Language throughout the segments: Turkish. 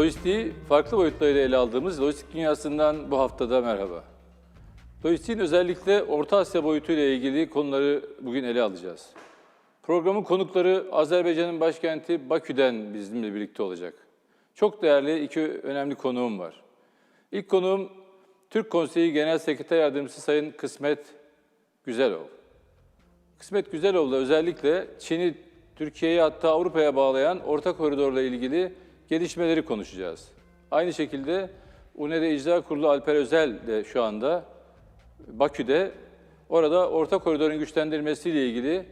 Lojistiği farklı boyutlarıyla ele aldığımız lojistik dünyasından bu haftada merhaba. Lojistiğin özellikle Orta Asya boyutuyla ilgili konuları bugün ele alacağız. Programın konukları Azerbaycan'ın başkenti Bakü'den bizimle birlikte olacak. Çok değerli iki önemli konuğum var. İlk konuğum Türk Konseyi Genel Sekreter Yardımcısı Sayın Kısmet Güzeloğlu. Kısmet Güzeloğlu da özellikle Çin'i Türkiye'ye hatta Avrupa'ya bağlayan orta koridorla ilgili gelişmeleri konuşacağız. Aynı şekilde UNEDE İcra Kurulu Alper Özel de şu anda Bakü'de orada orta koridorun güçlendirilmesiyle ilgili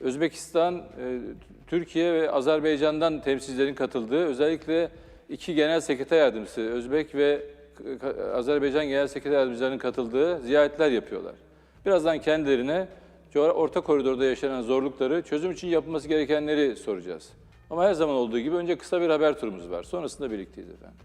Özbekistan, e, Türkiye ve Azerbaycan'dan temsilcilerin katıldığı özellikle iki genel sekreter yardımcısı, Özbek ve Azerbaycan genel sekreter yardımcılarının katıldığı ziyaretler yapıyorlar. Birazdan kendilerine orta koridorda yaşanan zorlukları, çözüm için yapılması gerekenleri soracağız. Ama her zaman olduğu gibi önce kısa bir haber turumuz var. Sonrasında birlikteyiz efendim.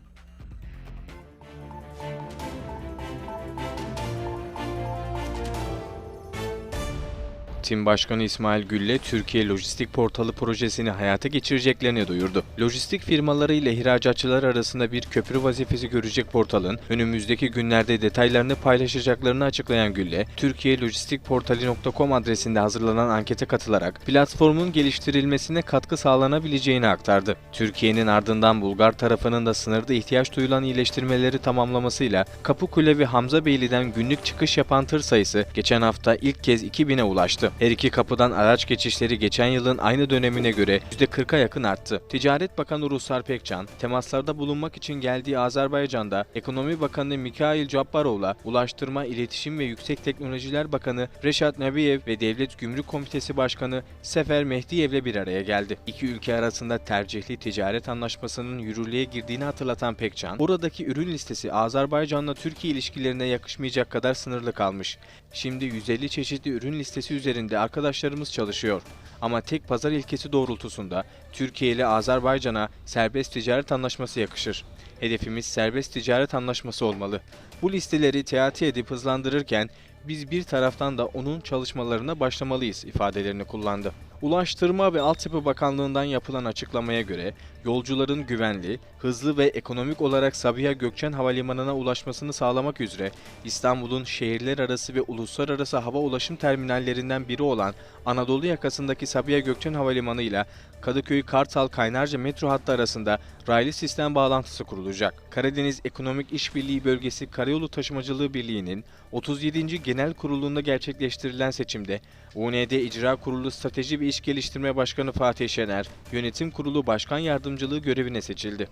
Tim Başkanı İsmail Gülle, Türkiye Lojistik Portalı projesini hayata geçireceklerini duyurdu. Lojistik firmaları ile ihracatçılar arasında bir köprü vazifesi görecek portalın önümüzdeki günlerde detaylarını paylaşacaklarını açıklayan Gülle, Türkiye Lojistik Portali.com adresinde hazırlanan ankete katılarak platformun geliştirilmesine katkı sağlanabileceğini aktardı. Türkiye'nin ardından Bulgar tarafının da sınırda ihtiyaç duyulan iyileştirmeleri tamamlamasıyla Kapıkule ve Hamzabeyli'den günlük çıkış yapan tır sayısı geçen hafta ilk kez 2000'e ulaştı. Her iki kapıdan araç geçişleri geçen yılın aynı dönemine göre %40'a yakın arttı. Ticaret Bakanı Ruslar Pekcan, temaslarda bulunmak için geldiği Azerbaycan'da Ekonomi Bakanı Mikhail Cabbarov'la Ulaştırma, İletişim ve Yüksek Teknolojiler Bakanı Reşat Nebiyev ve Devlet Gümrük Komitesi Başkanı Sefer Mehdiyev'le bir araya geldi. İki ülke arasında tercihli ticaret anlaşmasının yürürlüğe girdiğini hatırlatan Pekcan, oradaki ürün listesi Azerbaycan'la Türkiye ilişkilerine yakışmayacak kadar sınırlı kalmış. Şimdi 150 çeşitli ürün listesi üzerinde arkadaşlarımız çalışıyor. Ama tek pazar ilkesi doğrultusunda Türkiye ile Azerbaycan'a serbest ticaret anlaşması yakışır. Hedefimiz serbest ticaret anlaşması olmalı. Bu listeleri teati edip hızlandırırken biz bir taraftan da onun çalışmalarına başlamalıyız ifadelerini kullandı. Ulaştırma ve Altyapı Bakanlığı'ndan yapılan açıklamaya göre yolcuların güvenli, hızlı ve ekonomik olarak Sabiha Gökçen Havalimanı'na ulaşmasını sağlamak üzere İstanbul'un şehirler arası ve uluslararası hava ulaşım terminallerinden biri olan Anadolu yakasındaki Sabiha Gökçen Havalimanı ile Kadıköy Kartal Kaynarca metro hattı arasında raylı sistem bağlantısı kurulacak. Karadeniz Ekonomik İşbirliği Bölgesi Karayolu Taşımacılığı Birliği'nin 37. Genel Kurulu'nda gerçekleştirilen seçimde UND İcra Kurulu Strateji ve İş Geliştirme Başkanı Fatih Şener, Yönetim Kurulu Başkan Yardımcılığı görevine seçildi.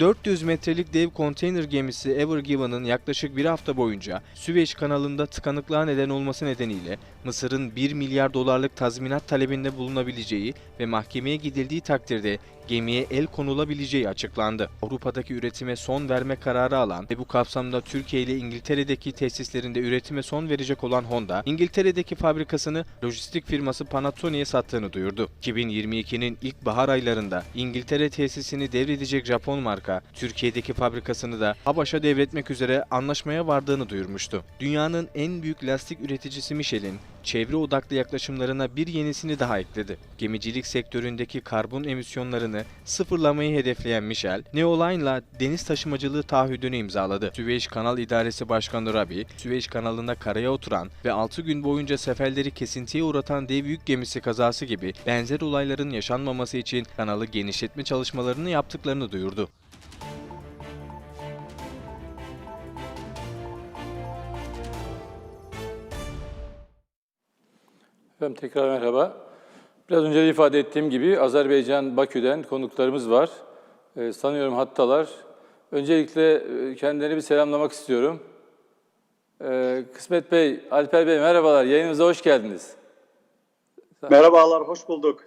400 metrelik dev konteyner gemisi Ever Given'ın yaklaşık bir hafta boyunca Süveyş kanalında tıkanıklığa neden olması nedeniyle Mısır'ın 1 milyar dolarlık tazminat talebinde bulunabileceği ve mahkemeye gidildiği takdirde gemiye el konulabileceği açıklandı. Avrupa'daki üretime son verme kararı alan ve bu kapsamda Türkiye ile İngiltere'deki tesislerinde üretime son verecek olan Honda, İngiltere'deki fabrikasını lojistik firması Panasonic'e sattığını duyurdu. 2022'nin ilk bahar aylarında İngiltere tesisini devredecek Japon marka, Türkiye'deki fabrikasını da Habaş'a devretmek üzere anlaşmaya vardığını duyurmuştu. Dünyanın en büyük lastik üreticisi Michelin, çevre odaklı yaklaşımlarına bir yenisini daha ekledi. Gemicilik sektöründeki karbon emisyonlarını sıfırlamayı hedefleyen Michel, Neoline'la deniz taşımacılığı taahhüdünü imzaladı. Süveyş Kanal İdaresi Başkanı Rabi, Süveyş kanalında karaya oturan ve 6 gün boyunca seferleri kesintiye uğratan dev yük gemisi kazası gibi benzer olayların yaşanmaması için kanalı genişletme çalışmalarını yaptıklarını duyurdu. Efendim tekrar merhaba. Biraz önce de ifade ettiğim gibi Azerbaycan Bakü'den konuklarımız var. Ee, sanıyorum hattalar. Öncelikle e, kendilerini bir selamlamak istiyorum. Ee, Kısmet Bey, Alper Bey merhabalar. Yayınımıza hoş geldiniz. Merhabalar, hoş bulduk.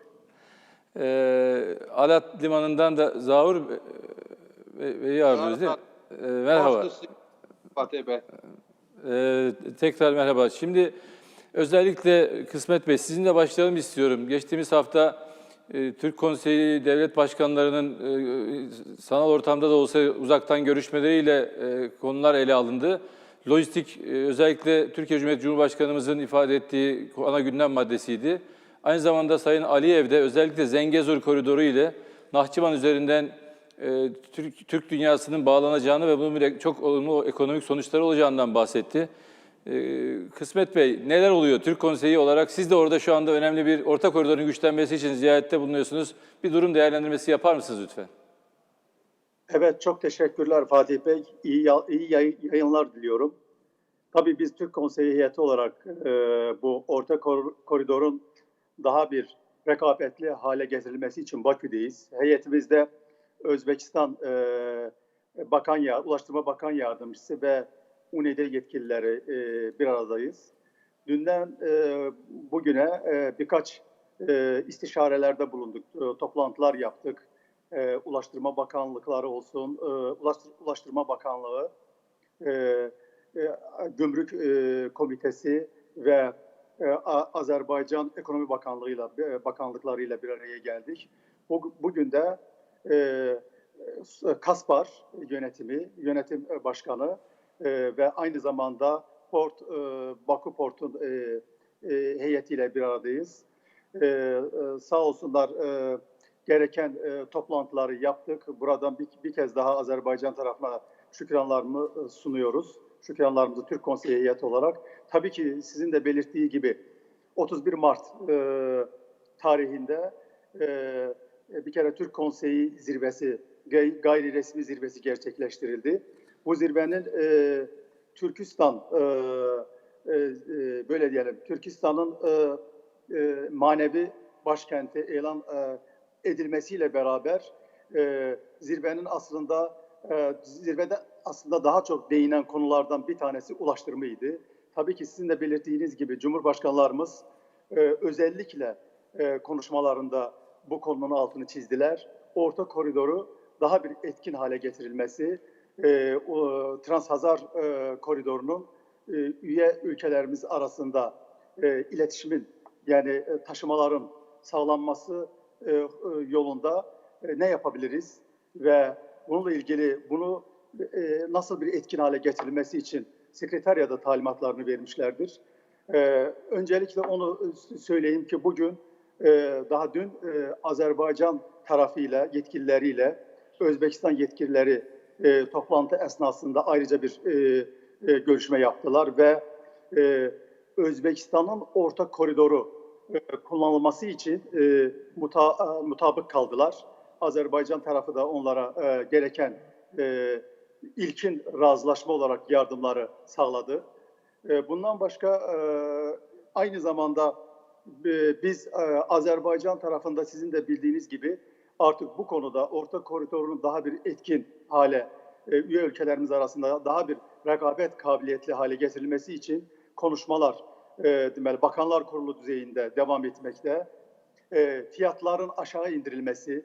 Ee, Alat Limanı'ndan da Zavur Bey- Bey'i ağırlıyoruz değil mi? Ee, merhaba. Fatih Bey. Ee, tekrar merhaba. Şimdi özellikle Kısmet Bey sizinle başlayalım istiyorum. Geçtiğimiz hafta e, Türk Konseyi Devlet Başkanlarının e, sanal ortamda da olsa uzaktan görüşmeleriyle e, konular ele alındı. lojistik özellikle Türkiye Cumhuriyeti Cumhurbaşkanımızın ifade ettiği ana gündem maddesiydi. Aynı zamanda Sayın Aliyev de özellikle Zengezur koridoru ile Nahçıvan üzerinden Türk, Türk dünyasının bağlanacağını ve bunun çok olumlu ekonomik sonuçları olacağından bahsetti. E, Kısmet Bey neler oluyor Türk Konseyi olarak? Siz de orada şu anda önemli bir orta koridorun güçlenmesi için ziyarette bulunuyorsunuz. Bir durum değerlendirmesi yapar mısınız lütfen? Evet çok teşekkürler Fatih Bey. İyi, iyi yay- yayınlar diliyorum. Tabii biz Türk Konseyi heyeti olarak e, bu orta kor- koridorun daha bir rekabetli hale getirilmesi için Bakü'deyiz. Heyetimizde Özbekistan e, Bakan Ulaştırma Bakan Yardımcısı ve UNED yetkilileri e, bir aradayız. Dünden e, bugüne e, birkaç e, istişarelerde bulunduk, e, toplantılar yaptık. E, Ulaştırma Bakanlıkları olsun, e, Ulaş- Ulaştırma Bakanlığı, e, e, Gümrük e, Komitesi ve e, Azerbaycan Ekonomi Bakanlığı'yla e, bakanlıklarıyla bir araya geldik. Bu, bugün de e, e, Kaspar yönetimi, yönetim başkanı e, ve aynı zamanda Port e, Bakü Port'un e, e, heyetiyle bir aradayız. E, e, sağ olsunlar e, gereken e, toplantıları yaptık. Buradan bir, bir kez daha Azerbaycan tarafına şükranlarımı e, sunuyoruz. Şükranlarımızı Türk Konseyi heyeti olarak. Tabii ki sizin de belirttiği gibi 31 Mart e, tarihinde e, bir kere Türk Konseyi zirvesi, gay- gayri resmi zirvesi gerçekleştirildi. Bu zirvenin e, Türkistan, e, e, e, böyle diyelim, Türkistan'ın e, e, manevi başkenti ilan e, edilmesiyle beraber e, zirvenin aslında e, zirvede aslında daha çok değinen konulardan bir tanesi ulaştırmaydı. Tabii ki sizin de belirttiğiniz gibi Cumhurbaşkanlarımız e, özellikle e, konuşmalarında bu konunun altını çizdiler. Orta koridoru daha bir etkin hale getirilmesi, e, o, Transhazar e, koridorunun e, üye ülkelerimiz arasında e, iletişimin yani e, taşımaların sağlanması e, e, yolunda e, ne yapabiliriz ve bununla ilgili bunu e, nasıl bir etkin hale getirilmesi için sekreteryada talimatlarını vermişlerdir. E, öncelikle onu söyleyeyim ki bugün e, daha dün e, Azerbaycan tarafıyla yetkilileriyle Özbekistan yetkilileri e, toplantı esnasında ayrıca bir e, e, görüşme yaptılar ve e, Özbekistan'ın orta koridoru e, kullanılması için e, muta, e, mutabık kaldılar. Azerbaycan tarafı da onlara e, gereken e, ilkin razılaşma olarak yardımları sağladı. E, bundan başka e, aynı zamanda e, biz e, Azerbaycan tarafında sizin de bildiğiniz gibi artık bu konuda orta koridorun daha bir etkin hale, e, üye ülkelerimiz arasında daha bir rekabet kabiliyetli hale getirilmesi için konuşmalar e, Bakanlar Kurulu düzeyinde devam etmekte. E, fiyatların aşağı indirilmesi,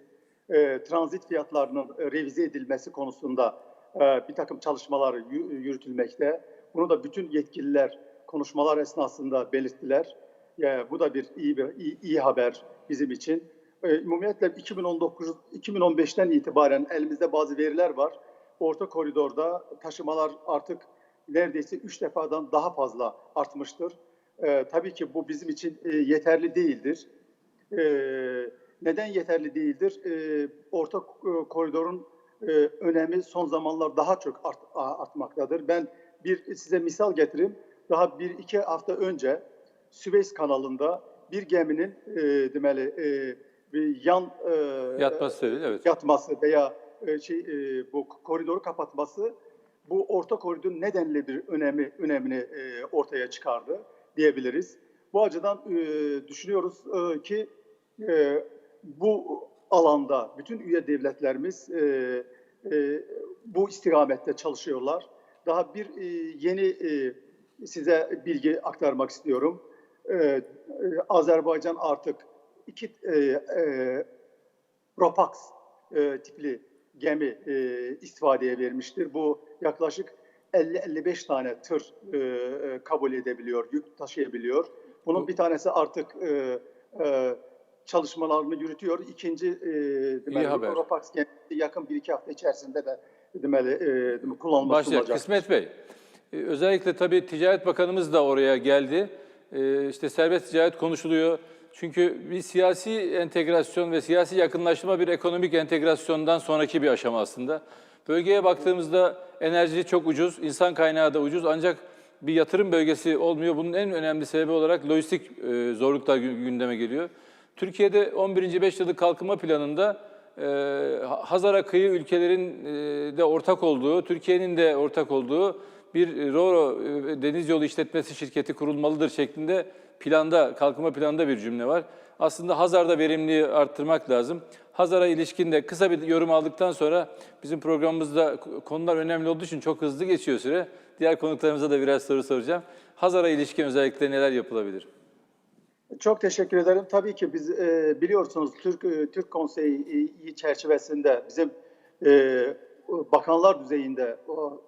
e, transit fiyatlarının e, revize edilmesi konusunda e, bir takım çalışmalar yü- yürütülmekte. Bunu da bütün yetkililer konuşmalar esnasında belirttiler. Yani bu da bir iyi bir iyi, iyi haber bizim için. E, umumiyetle 2019 2015'ten itibaren elimizde bazı veriler var. Orta koridorda taşımalar artık neredeyse 3 defadan daha fazla artmıştır. E, tabii ki bu bizim için e, yeterli değildir. E, neden yeterli değildir? E, orta e, koridorun e, önemi son zamanlar daha çok art, artmaktadır. Ben bir size misal getireyim. Daha bir iki hafta önce Süveyş kanalında bir geminin e, demeli e, yan e, Yatması değil, evet. yatması veya e, şey e, bu koridoru kapatması bu orta koridorun nedenli bir önemi önemini e, ortaya çıkardı diyebiliriz. Bu açıdan e, düşünüyoruz e, ki e, bu alanda bütün üye devletlerimiz e, e, bu istikamette çalışıyorlar. Daha bir e, yeni e, size bilgi aktarmak istiyorum. E, e, Azerbaycan artık iki e, e, Ropax e, tipli gemi e, istifadeye vermiştir. Bu yaklaşık 50-55 tane tır e, e, kabul edebiliyor, yük taşıyabiliyor. Bunun Bu- bir tanesi artık e, e, çalışmalarını yürütüyor. İkinci e, demeli. Ropax gemisi yakın bir iki hafta içerisinde de demeli, e, demeli kullanılması Başlayalım. olacak. Kısmet Bey, E, Özellikle tabii Ticaret Bakanımız da oraya geldi. E, İşte serbest ticaret konuşuluyor. Çünkü bir siyasi entegrasyon ve siyasi yakınlaşma bir ekonomik entegrasyondan sonraki bir aşama aslında. Bölgeye baktığımızda enerji çok ucuz, insan kaynağı da ucuz ancak bir yatırım bölgesi olmuyor. Bunun en önemli sebebi olarak lojistik e, zorluklar gü- gündeme geliyor. Türkiye'de 11. 5 yıllık kalkınma planında e, Hazara kıyı ülkelerin e, de ortak olduğu, Türkiye'nin de ortak olduğu bir Roro deniz yolu işletmesi şirketi kurulmalıdır şeklinde planda, kalkınma planında bir cümle var. Aslında Hazar'da verimliliği arttırmak lazım. Hazar'a ilişkin de kısa bir yorum aldıktan sonra bizim programımızda konular önemli olduğu için çok hızlı geçiyor süre. Diğer konuklarımıza da biraz soru soracağım. Hazar'a ilişkin özellikle neler yapılabilir? Çok teşekkür ederim. Tabii ki biz e, biliyorsunuz Türk e, Türk Konseyi e, çerçevesinde bizim e, bakanlar düzeyinde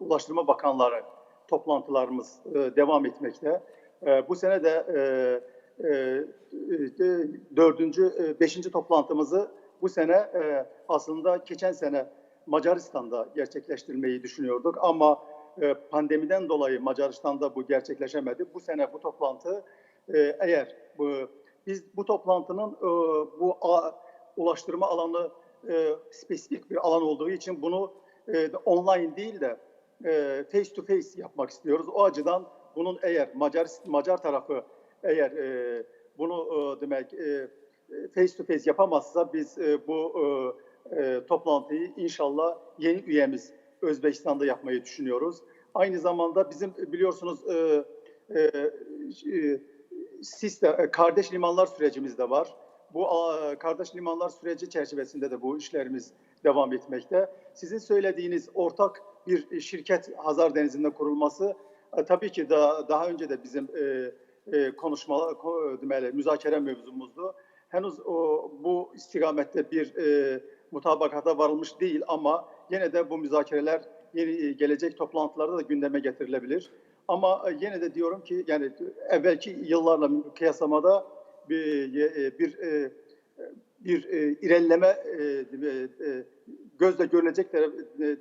Ulaştırma Bakanları toplantılarımız e, devam etmekte. E, bu sene de e, e, dördüncü, e, beşinci toplantımızı bu sene aslında geçen sene Macaristan'da gerçekleştirmeyi düşünüyorduk ama pandemiden dolayı Macaristan'da bu gerçekleşemedi. Bu sene bu toplantı eğer bu, biz bu toplantının bu ulaştırma alanı spesifik bir alan olduğu için bunu online değil de face to face yapmak istiyoruz. O açıdan bunun eğer Macar Macar tarafı eğer e, bunu e, demek e, face to face yapamazsa biz e, bu e, e, toplantıyı inşallah yeni üyemiz Özbekistan'da yapmayı düşünüyoruz. Aynı zamanda bizim biliyorsunuz e, e, e, SİS'te e, kardeş limanlar sürecimiz de var. Bu a, kardeş limanlar süreci çerçevesinde de bu işlerimiz devam etmekte. Sizin söylediğiniz ortak bir şirket Hazar Denizi'nde kurulması tabii ki daha, daha önce de bizim e, e, konuşmalar, ko, demeli, müzakere mevzumuzdu. Henüz o, bu istikamette bir e, mutabakata varılmış değil ama yine de bu müzakereler yeni gelecek toplantılarda da gündeme getirilebilir. Ama e, yine de diyorum ki yani evvelki yıllarla kıyaslamada bir e, bir e, bir ilerleme gözle görülecek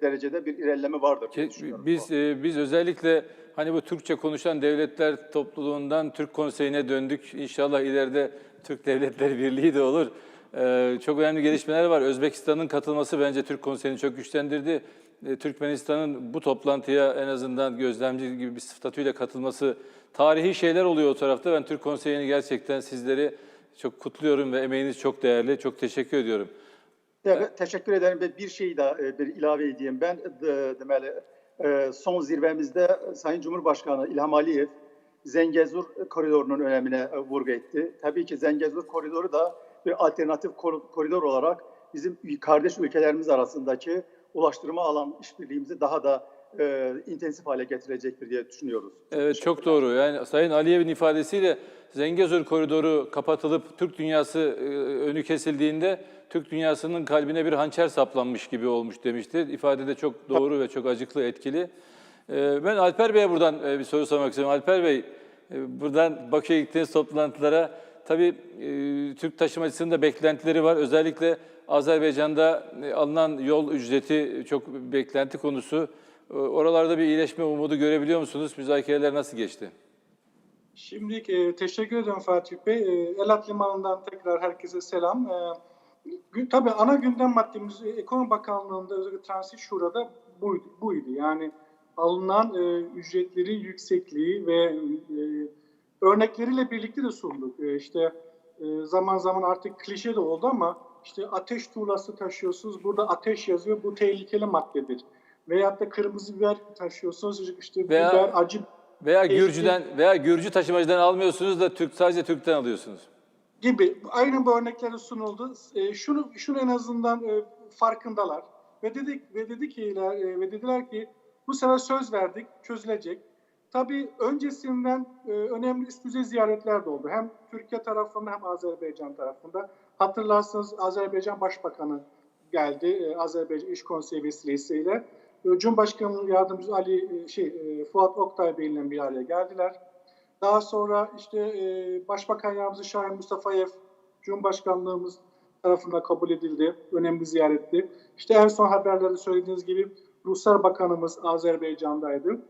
derecede bir ilerleme vardır. düşünüyorum. Biz e, biz özellikle hani bu Türkçe konuşan devletler topluluğundan Türk Konseyi'ne döndük. İnşallah ileride Türk Devletleri Birliği de olur. E, Çok önemli gelişmeler var. Özbekistan'ın katılması bence Türk Konseyi'ni çok güçlendirdi. E, Türkmenistan'ın bu toplantıya en azından gözlemci gibi bir statüyle katılması tarihi şeyler oluyor o tarafta. Ben Türk Konseyi'ni gerçekten sizleri çok kutluyorum ve emeğiniz çok değerli. Çok teşekkür ediyorum. Evet, teşekkür ederim ve bir şey daha e, bir ilave edeyim. Ben de, demeli e, son zirvemizde Sayın Cumhurbaşkanı İlham Aliyev Zengezur koridorunun önemine e, vurgu etti. Tabii ki Zengezur koridoru da bir alternatif koridor olarak bizim kardeş ülkelerimiz arasındaki ulaştırma alan işbirliğimizi daha da e, intensif hale getirecektir diye düşünüyoruz. Evet çok doğru. Yani Sayın Aliyev'in ifadesiyle Zengezur koridoru kapatılıp Türk dünyası e, önü kesildiğinde Türk dünyasının kalbine bir hançer saplanmış gibi olmuş demişti. İfade de çok doğru ve çok acıklı, etkili. E, ben Alper Bey'e buradan e, bir soru sormak istiyorum. Alper Bey, e, buradan Bakü'ye gittiğiniz toplantılara tabii e, Türk taşımacısının da beklentileri var. Özellikle Azerbaycan'da e, alınan yol ücreti çok beklenti konusu. E, Oralarda bir iyileşme umudu görebiliyor musunuz? Müzakereler nasıl geçti? Şimdi e, teşekkür ederim Fatih Bey. E, Elat Limanı'ndan tekrar herkese selam. E, tabii ana gündem maddemiz e, Ekonomi Bakanlığı'nda özellikle Transit Şura'da buydu. buydu. Yani alınan e, ücretlerin yüksekliği ve e, örnekleriyle birlikte de sunduk. E, işte e, zaman zaman artık klişe de oldu ama işte ateş tuğlası taşıyorsunuz. Burada ateş yazıyor. Bu tehlikeli maddedir. Veyahut da kırmızı biber taşıyorsunuz. İşte Veya- biber acı Veya Eski- Gürcü'den veya Gürcü taşımacıdan almıyorsunuz da Türk sadece Türk'ten alıyorsunuz. gibi aynı bu örnekleri sunuldu. E, şunu şunu en azından e, farkındalar ve dedik ve dedi ki e, ve dediler ki bu sefer söz verdik çözülecek. Tabii öncesinden e, önemli üst düzey ziyaretler de oldu. Hem Türkiye tarafında hem Azerbaycan tarafında. Hatırlarsınız Azerbaycan Başbakanı geldi. E, Azerbaycan İş Konseyi vesilesiyle. E, Cumhurbaşkanı Yardımcısı Ali e, şey e, Fuat Oktay Bey ile bir araya geldiler. Daha sonra işte e, Başbakan Yardımcısı Şahin Mustafayev Cumhurbaşkanlığımız tarafından kabul edildi. Önemli ziyaretti. İşte en son haberlerde söylediğiniz gibi Ruslar Bakanımız Azerbaycan'daydı.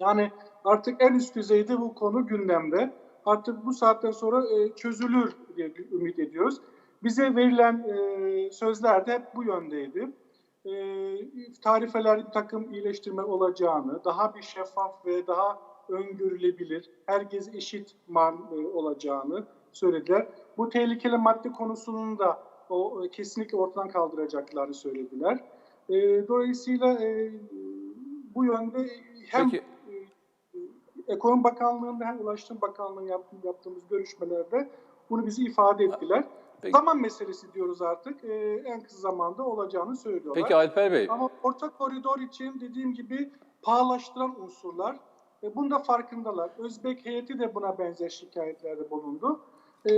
Yani artık en üst düzeyde bu konu gündemde. Artık bu saatten sonra çözülür diye ümit ediyoruz. Bize verilen sözler de bu yöndeydi. E, tarifeler bir takım iyileştirme olacağını, daha bir şeffaf ve daha öngörülebilir, herkes eşit man e, olacağını söylediler. Bu tehlikeli madde konusunun da o e, kesinlikle ortadan kaldıracaklarını söylediler. E, dolayısıyla e, bu yönde hem Peki. Ekonomi Bakanlığı'nda hem Ulaştırma yaptığımız, yaptığımız görüşmelerde bunu bize ifade ettiler. Peki. Zaman meselesi diyoruz artık. Ee, en kısa zamanda olacağını söylüyorlar. Peki Alper Bey, Ama orta koridor için dediğim gibi pahalaştıran unsurlar. E, bunun da farkındalar. Özbek heyeti de buna benzer şikayetlerde bulundu. E,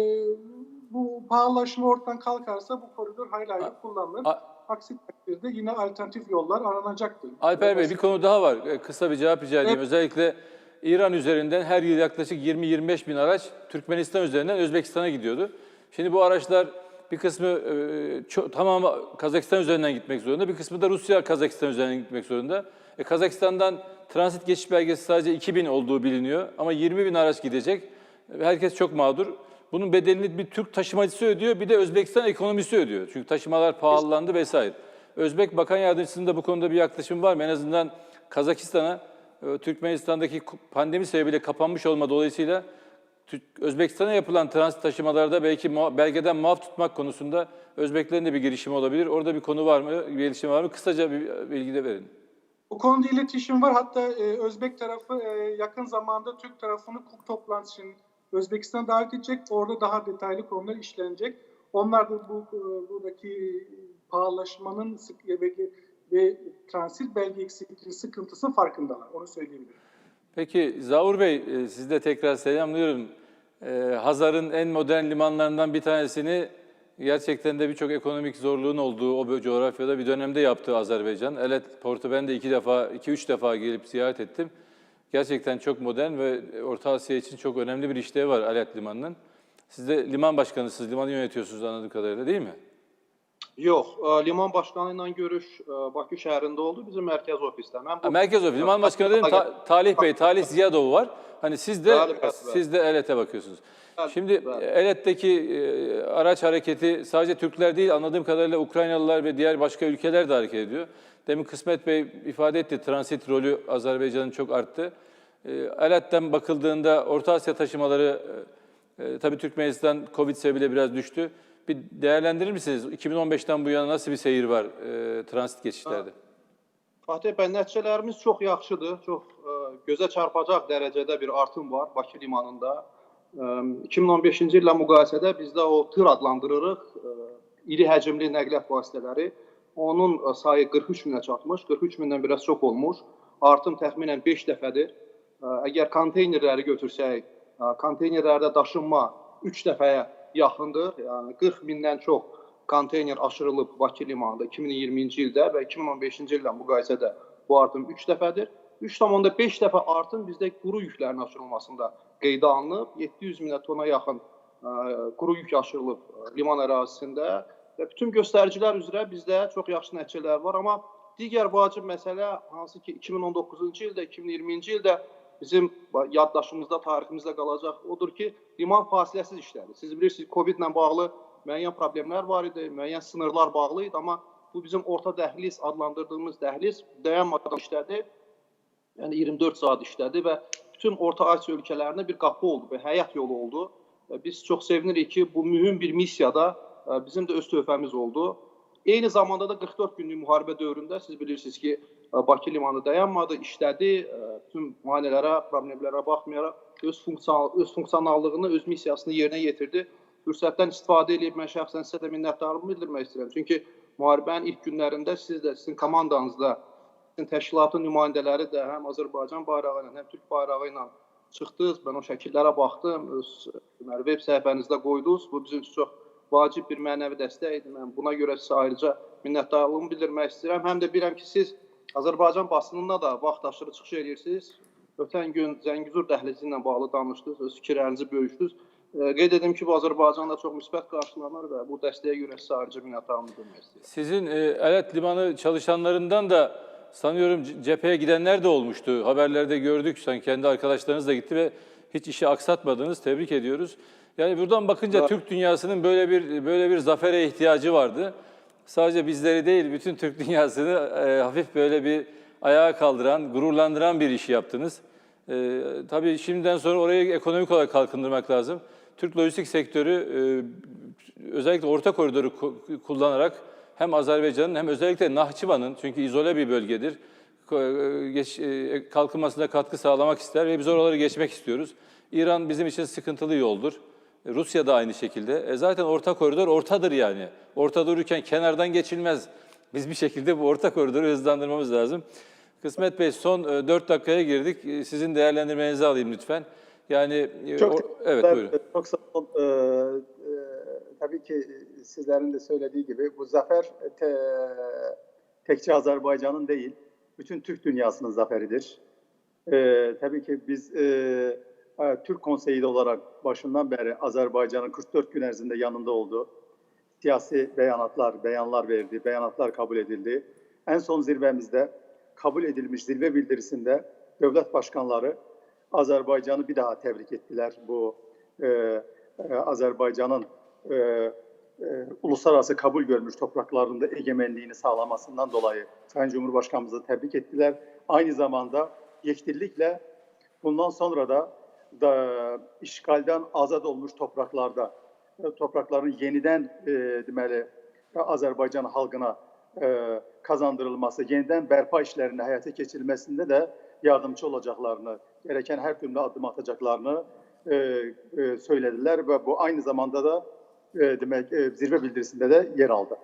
bu pahalaşma ortadan kalkarsa bu koridor hayli hayli kullanılır. A- Aksi takdirde yine alternatif yollar aranacaktır. Alper Bey bir konu daha var. Ee, Kısa bir cevap rica edeyim. Evet. Özellikle İran üzerinden her yıl yaklaşık 20-25 bin araç Türkmenistan üzerinden Özbekistan'a gidiyordu. Şimdi bu araçlar bir kısmı e, Kazakistan üzerinden gitmek zorunda, bir kısmı da Rusya Kazakistan üzerinden gitmek zorunda. E, Kazakistan'dan transit geçiş belgesi sadece 2000 olduğu biliniyor ama 20 bin araç gidecek. Herkes çok mağdur. Bunun bedelini bir Türk taşımacısı ödüyor, bir de Özbekistan ekonomisi ödüyor. Çünkü taşımalar pahalandı vesaire. Özbek Bakan Yardımcısının da bu konuda bir yaklaşım var mı? En azından Kazakistan'a, e, Türkmenistan'daki pandemi sebebiyle kapanmış olma dolayısıyla Özbekistan'a yapılan transit taşımalarda belki belgeden muaf tutmak konusunda Özbeklerin de bir girişimi olabilir. Orada bir konu var mı, bir gelişim var mı? Kısaca bir bilgi de verin. Bu konuda iletişim var. Hatta e, Özbek tarafı e, yakın zamanda Türk tarafını hukuk toplantısı için Özbekistan'a davet edecek. Orada daha detaylı konular işlenecek. Onlar da bu e, buradaki pahalaşmanın sık ve, ve transit belge eksikliğinin sıkıntısının farkındalar. Onu söyleyebilirim. Peki Zaur Bey, e, sizi de tekrar selamlıyorum. E, Hazar'ın en modern limanlarından bir tanesini gerçekten de birçok ekonomik zorluğun olduğu o coğrafyada bir dönemde yaptı Azerbaycan. Evet, portu ben de iki defa, iki üç defa gelip ziyaret ettim. Gerçekten çok modern ve Orta Asya için çok önemli bir işlevi var Alet Limanı'nın. Siz de liman başkanısınız, limanı yönetiyorsunuz anladığım kadarıyla değil mi? Yox, ə, liman başqanı ilə görüş ə, Bakı şəhərində oldu, bizim mərkəz ofisdə. Mən Ha, Merkez Ofisi, liman başkanı dedim Ta- Talih Bey, Talih Ziyadov var. Hani siz de siz de Elet'e bakıyorsunuz. Şimdi. Elet'teki e, araç hareketi sadece Türkler değil anladığım kadarıyla Ukraynalılar ve diğer başka ülkeler de hareket ediyor. Demin Kısmet Bey ifade etti transit rolü Azerbaycan'ın çok arttı. E, Elet'ten bakıldığında Orta Asya taşımaları e, e, tabii Türkmenistan Covid sebebiyle biraz düştü. Bir değerlendirir misiniz? 2015'ten bu yana nasıl bir seyir var e, transit geçişlerde? Fatih bəy, nəticələrimiz çox yaxşıdır. Çox ə, gözə çarpacaq dərəcədə bir artım var Bakı limanında. Ə, 2015-ci illə müqayisədə bizdə o tır adlandırırıq, ə, iri həcmli nəqliyyat vasitələri. Onun ə, sayı 43 minə çatmış, 43 mindən biraz çox olmuş. Artım təxminən 5 dəfədir. Ə, Əgər konteynerləri götürsək, ə, konteynerlərdə daşınma 3 dəfəyə yaxındır. Yəni 40 mindən çox konteyner aşırılıb Bakı limanında 2020-ci ildə və 2015-ci illə müqayisədə bu artım 3 dəfədir. 3,5 dəfə artım bizdə quru yüklərin aşırılmasında qeydə alınıb. 700 minə tona yaxın ə, quru yük aşırılıb liman ərazisində və bütün göstəricilər üzrə bizdə çox yaxşı nəticələr var, amma digər vacib məsələ hansı ki 2019-cu ildə, 2020-ci ildə bizim yaddaşımızda, tariximizdə qalacaq odur ki, liman fasiləsiz işlədi. Siz bilirsiniz, Covid-lə bağlı müəyyən problemlər var idi, müəyyən sınırlar bağlı idi, amma bu bizim orta dəhliz adlandırdığımız dəhliz dayanmadan işlədi. Yəni 24 saat işlədi və bütün Orta Asiya ölkələrində bir qapı oldu və həyat yolu oldu. Və Biz çox sevinirik ki, bu mühüm bir missiyada ə, bizim də öz töhfəmiz oldu. Eyni zamanda da 44 günlük müharibə dövründə siz bilirsiniz ki, Bakı limanı dayanmadı, işlədi, bütün maneələrə, problemlərə baxmayaraq öz funksional öz funksionallığını, öz missiyasını yerinə yetirdi. Fürsətdən istifadə edib mən şəxsən sizə də minnətdarlığımı bildirmək istəyirəm. Çünki müharibənin ilk günlərində siz də sizin komandanızda sizin təşkilatın nümayəndələri də həm Azərbaycan bayrağı ilə, həm Türk bayrağı ilə çıxdınız. Mən o şəkillərə baxdım, öz deməli veb səhifənizdə qoydunuz. Bu bizim üçün çox vacib bir mənəvi dəstək idi. Mən buna görə sizə ayrıca minnətdarlığımı bildirmək istəyirəm. Həm də bilirəm ki, siz Azərbaycan basınında da vaxtaşırı çıxış edirsiniz. Ötən gün Zəngizur dəhlizi ilə bağlı danışdınız, öz fikirlərinizi bölüşdünüz. Ə, Qeyd edim ki, bu Azərbaycanda çox müsbət qarşılanır və bu dəstəyə görə sizə ayrıca minnətdarlığımı bildirmək istəyirəm. Sizin e, Elet Limanı çalışanlarından da sanıyorum cepheye gidenler de olmuştu. Haberlerde gördük. Sen kendi arkadaşlarınız da gitti ve hiç işi aksatmadınız. Tebrik ediyoruz. Yani buradan bakınca Türk dünyasının böyle bir böyle bir zafere ihtiyacı vardı. Sadece bizleri değil, bütün Türk dünyasını e, hafif böyle bir ayağa kaldıran, gururlandıran bir işi yaptınız. E, tabii şimdiden sonra orayı ekonomik olarak kalkındırmak lazım. Türk lojistik sektörü e, özellikle orta koridoru ku- kullanarak hem Azerbaycan'ın hem özellikle Nahçıvan'ın çünkü izole bir bölgedir e, geç, e, kalkınmasına katkı sağlamak ister ve biz oraları geçmek istiyoruz. İran bizim için sıkıntılı yoldur. E, Rusya da aynı şekilde. E zaten orta koridor ortadır yani. Orta dururken kenardan geçilmez. Biz bir şekilde bu orta koridoru hızlandırmamız lazım. Kısmet Bey son 4 dakikaya girdik. E, Sizin değerlendirmenizi alayım lütfen. Yani e, Çok o- evet buyurun. Çok sağ olun. Ee, e, tabii ki sizlerin de söylediği gibi bu zafer te, tekçe Azerbaycan'ın değil, bütün Türk dünyasının zaferidir. Ee, tabii ki biz e, e, Türk Konseyi olarak başından beri Azerbaycan'ın 44 gün erzinde yanında oldu. Siyasi beyanatlar, beyanlar verdi, beyanatlar kabul edildi. En son zirvemizde kabul edilmiş zirve bildirisinde devlet başkanları Azerbaycan'ı bir daha tebrik ettiler. Bu e, e, Azerbaycan'ın e, e, uluslararası kabul görmüş topraklarında egemenliğini sağlamasından dolayı Sayın Cumhurbaşkanımızı tebrik ettiler. Aynı zamanda yektillikle bundan sonra da, da işgalden azad olmuş topraklarda e, toprakların yeniden e, deməli Azərbaycan xalqına e, kazandırılması, yeniden berpa işlerinin hayata geçirilmesinde de yardımcı olacaklarını, gereken her türlü adım atacaklarını e, e, söylediler ve bu aynı zamanda da e, demek e, zirve bildirisinde de yer aldı.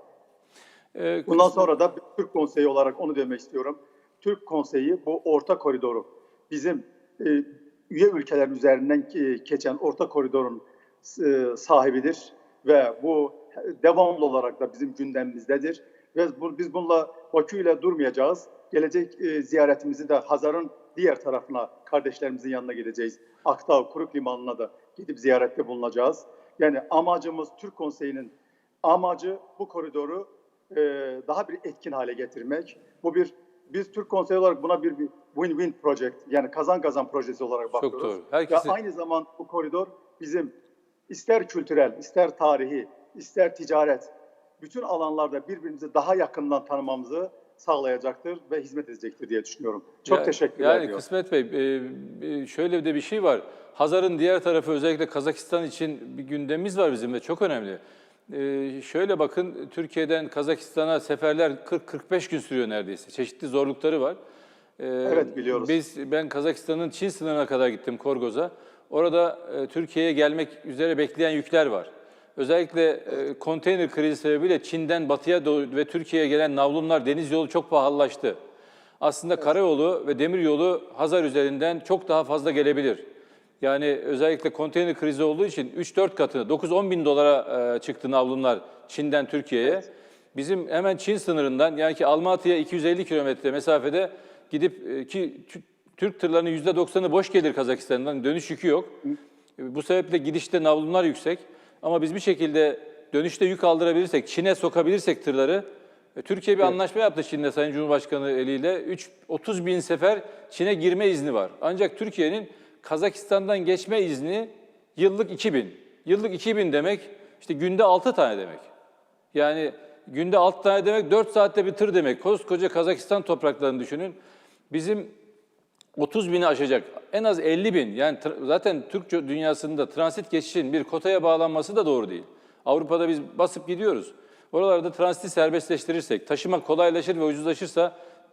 E, Bundan sonra da Türk Konseyi olarak onu demek istiyorum. Türk Konseyi bu orta koridoru bizim e, üye ülkeler üzerinden e, geçen orta koridorun e, sahibidir ve bu devamlı olarak da bizim gündemimizdedir. Ve biz bununla Bakü ile durmayacağız. Gelecek e, ziyaretimizi de Hazar'ın diğer tarafına, kardeşlerimizin yanına gideceğiz. Aktav, Kuruk Limanı'na da gidip ziyarette bulunacağız. Yani amacımız Türk Konseyi'nin amacı bu koridoru daha bir etkin hale getirmek. Bu bir biz Türk Konseyi olarak buna bir bir win-win project yani kazan kazan projesi olarak Çok bakıyoruz. doğru. Herkesin- Ve aynı zaman bu koridor bizim ister kültürel, ister tarihi, ister ticaret bütün alanlarda birbirimizi daha yakından tanımamızı sağlayacaktır ve hizmet edecektir diye düşünüyorum. Çok Ya- teşekkürler Yani diyorum. Kısmet Bey, e, e, şöyle de bir şey var. Hazar'ın diğer tarafı özellikle Kazakistan için bir gündemimiz var bizim ve çok önemli. E, şöyle bakın, Türkiye'den Kazakistan'a seferler 40-45 gün sürüyor neredeyse. Çeşitli zorlukları var. E, Evet, biliyoruz. Biz, ben Kazakistan'ın Çin sınırına kadar gittim Korgoz'a. Orada e, Türkiye'ye gelmek üzere bekleyen yükler var. Özellikle e, konteyner krizi sebebiyle Çin'den batıya doğru ve Türkiye'ye gelen navlunlar deniz yolu çok pahalılaştı. Aslında karayolu ve demiryolu Hazar üzerinden çok daha fazla gelebilir. Yani özellikle konteyner krizi olduğu için 3-4 katını 9-10 bin dolara e, çıktı navlunlar Çin'den Türkiye'ye. Bizim hemen Çin sınırından yani ki Almatı'ya 250 kilometre mesafede gidip e, ki Tü- Türk tırlarının %90'ı boş gelir Kazakistan'dan dönüş yükü yok. Bu sebeple gidişte navlunlar yüksek ama biz bir şekilde dönüşte yük aldırabilirsek, Çin'e sokabilirsek tırları e, Türkiye bir anlaşma yaptı Çin'le Sayın Cumhurbaşkanı eliyle. 3, 30 bin sefer Çin'e girme izni var. Ancak Türkiye'nin Kazakistan'dan geçme izni yıllık 2000. Yıllık 2000 demek işte günde 6 tane demek. Yani günde 6 tane demek 4 saatte bir tır demek. Koskoca Kazakistan topraklarını düşünün. Bizim 30 bini aşacak. En az 50 bin. Yani zaten Türk dünyasında transit geçişin bir kotaya bağlanması da doğru değil. Avrupa'da biz basıp gidiyoruz. Oralarda transiti serbestleştirirsek, taşıma kolaylaşır ve ucuzlaşırsa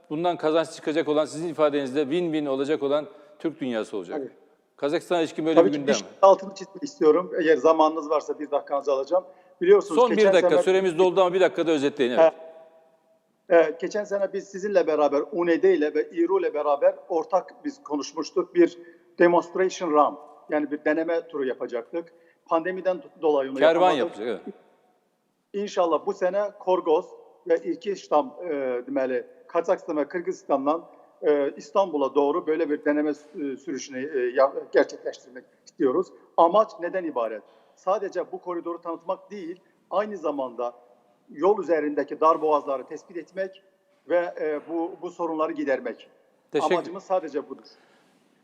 bundan kazanç çıkacak olan sizin ifadenizde win-win olacak olan Türk dünyası olacak. Tabii. Kazakistan'a ilişkin böyle Tabii bir gündem var. altını çizmek istiyorum. Eğer zamanınız varsa bir dakikanızı alacağım. Biliyorsunuz Son bir dakika sene- süremiz doldu ama bir dakikada özetleyin. Evet. Evet, geçen sene biz sizinle beraber UNED ile ve İRU ile beraber ortak biz konuşmuştuk. Bir demonstration run yani bir deneme turu yapacaktık. Pandemiden dolayı onu Kervan yapacak. Evet. İnşallah bu sene Korgoz ve İrkiştam e, demeli Kazakistan ve Kırgızistan'dan e, İstanbul'a doğru böyle bir deneme e, sürüşünü e, ya- gerçekleştirmek istiyoruz. Amaç neden ibaret? Sadece bu koridoru tanıtmak değil, aynı zamanda yol üzerindeki dar boğazları tespit etmek ve e, bu bu sorunları gidermek. Teşekkür- Amacımız sadece budur.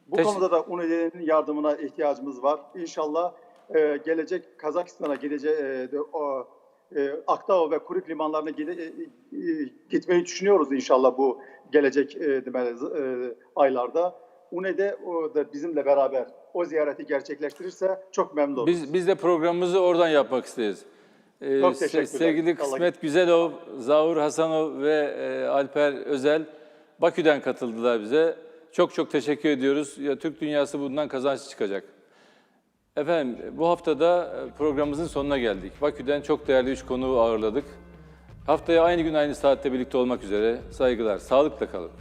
Bu Teş- konuda da UNED'nin yardımına ihtiyacımız var. İnşallah e, gelecek Kazakistan'a gidecek e, de- o, e, Aktao ve Kuruk limanlarına gide, e, e, gitmeyi düşünüyoruz inşallah bu gelecek e, demeli, e, aylarda. UNED o da bizimle beraber o ziyareti gerçekleştirirse çok memnun oluruz. Biz, biz de programımızı oradan yapmak isteriz. Ee, Çok teşekkürler. Sevgili Kısmet Güzelov, Zavur Hasanov ve e, Alper Özel Bakü'den katıldılar bize. Çok çok teşekkür ediyoruz. Ya, Türk dünyası bundan kazanç çıkacak. Efendim bu haftada e, programımızın sonuna geldik. Bakü'den çok değerli üç konuğu ağırladık. Haftaya aynı gün aynı saatte birlikte olmak üzere. Saygılar, sağlıkla kalın.